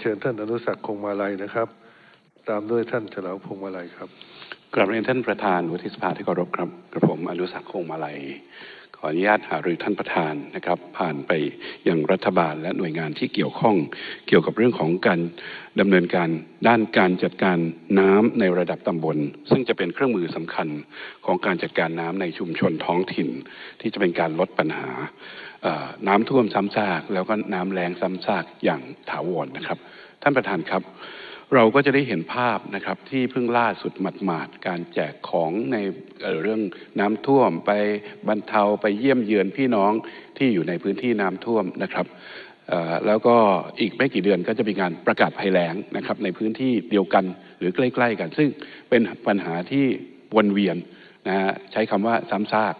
เชิญท่านอนุสักคงมาลัยนะครับ ตามด้วยท่านเฉลาวพงมาลัยครับกราบเรียนท่านประธานวุฒิสภาที่เคารพครับกระผมอนุสักคงมาลัยขออนุญาตหารือท่านประธานนะครับ ผ่านไปยังรัฐบาลและหน่วยงานที่เกี่ยวข้อง เกี่ยวกับเรื่องของการดำเนินการด้านการจัดการน้ำในระดับตำบล ซึ่งจะเป็นเครื่องมือสำคัญของการจัดการน้ำในชุมชนท้องถิ่น ที่จะเป็นการลดปัญหา น้ำท่วมซ้ำซาก แล้วก็น้ำแรงซ้ำซากอย่างถาวรนะครับ ท่านประธานครับ เราก็จะได้เห็นภาพนะครับที่เพิ่งล่าสุดหมาดๆการแจกของในเรื่องน้ำท่วมไปบรรเทาไปเยี่ยมเยือนพี่น้องที่อยู่ในพื้นที่น้ำท่วมนะครับแล้วก็อีกไม่กี่เดือนก็จะมีการประกาศภัยแล้งนะครับ ในพื้นที่เดียวกันหรือใกล้ ๆ กัน ซึ่งเป็นปัญหาที่วนเวียนนะฮะใช้คำว่าซ้ำซาก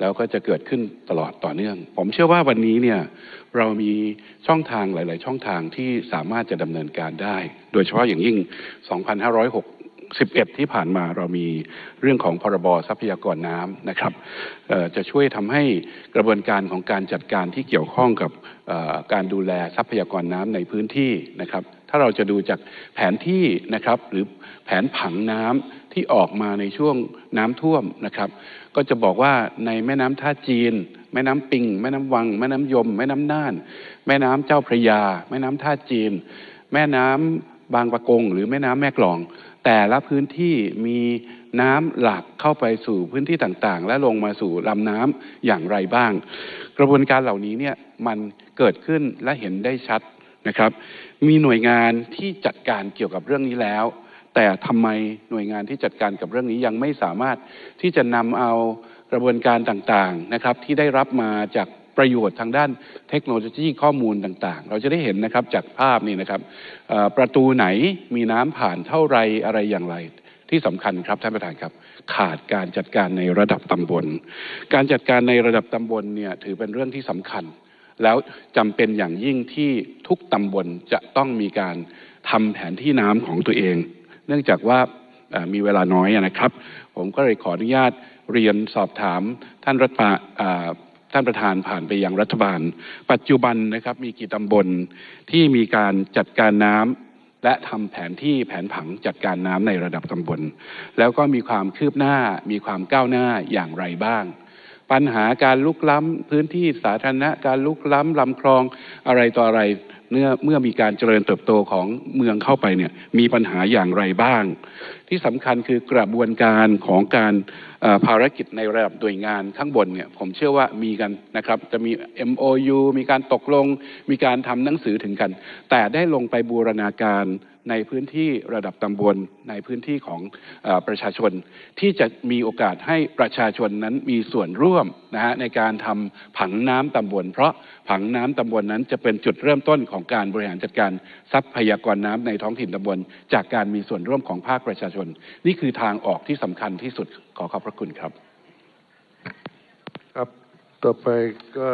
แล้วก็จะเกิดขึ้นตลอดต่อเนื่อง ผมเชื่อว่าวันนี้เนี่ยเรามีช่องทางหลาย ๆ ช่องทางที่สามารถจะดำเนินการได้ โดยเฉพาะอย่างยิ่ง 2,506 2561ที่ผ่านมาเรามีเรื่องของพรบทรัพยากรน้ำนะครับจะช่วยทำให้กระบวนการของการจัดการที่เกี่ยวข้องกับการดูแลทรัพยากรน้ำในพื้นที่นะครับ ถ้าเราจะดูจากแผนที่นะครับหรือแผนผังน้ำที่ออกมาในช่วงน้ำท่วมนะครับ ก็จะบอกว่าในแม่น้ำท่าจีน แม่น้ำปิง แม่น้ำวัง แม่น้ำยม แม่น้ำน่าน แม่น้ำเจ้าพระยา แม่น้ำท่าจีน แม่น้ำ บางปะกงหรือแม่น้ำแม่กลอง แต่ละพื้นที่มีน้ำหลากเข้าไปสู่พื้นที่ต่างๆ และลงมาสู่ลำน้ำอย่างไรบ้าง กระบวนการเหล่านี้เนี่ยมันเกิดขึ้นและเห็นได้ชัดนะครับ มีหน่วยงานที่จัดการเกี่ยวกับเรื่องนี้แล้ว แต่ทำไมหน่วยงานที่จัดการกับเรื่องนี้ยังไม่สามารถที่จะนำเอากระบวนการต่างๆนะครับ ที่ได้รับมาจาก ประโยชน์ทางด้านเทคโนโลยีข้อมูลต่าง ๆ เราจะได้เห็นนะครับจากภาพนี้นะครับประตูไหนมีน้ำผ่านเท่าไรอะไรอย่างไรที่สำคัญครับท่านประธานครับ ขาดการจัดการในระดับตำบล การจัดการในระดับตำบลเนี่ยถือเป็นเรื่องที่สำคัญ แล้วจำเป็นอย่างยิ่งที่ทุกตำบลจะต้องมีการทำแผนที่น้ำของตัวเอง เนื่องจากว่ามีเวลาน้อยนะครับ ผมก็เลยขออนุญาตเรียนสอบถามท่านรัฐบาลอ่า ท่านประธานผ่านไปยังรัฐบาล ปัจจุบันนะครับมีกี่ตำบลที่มีการจัดการน้ำและทำแผนที่แผนผังจัดการน้ำในระดับตำบล แล้วก็มีความคืบหน้ามีความก้าวหน้าอย่างไรบ้าง ปัญหาการลุกล้ำพื้นที่สาธารณะการลุกล้ำลำคลองอะไรต่ออะไร เมื่อเมื่อมีการเจริญเติบโตของเมืองเข้าไปเนี่ยมีปัญหาอย่างไรบ้าง ที่สำคัญคือกระบวนการของการภารกิจในระดับหน่วยงานข้างบนเนี่ยผมเชื่อว่ามีกันนะครับจะมี MOU มีการตกลง มีการทำหนังสือถึงกัน แต่ได้ลงไปบูรณาการในพื้นที่ระดับตำบลในพื้นที่ของออประชาชน ที่จะมีโอกาสให้ประชาชนนั้นมีส่วนร่วมนะฮะในการทำผังน้ำตำบล เพราะผังน้ำตำบลนั้นจะเป็นจุดเริ่มต้นของการบริหารจัดการทรัพยากรน้ำในท้องถิ่นตำบลจากการมีส่วนร่วมของภาคประชาชน นี่คือทางออกที่สำคัญที่สุดขอขอบพระคุณครับ ครับต่อไปก็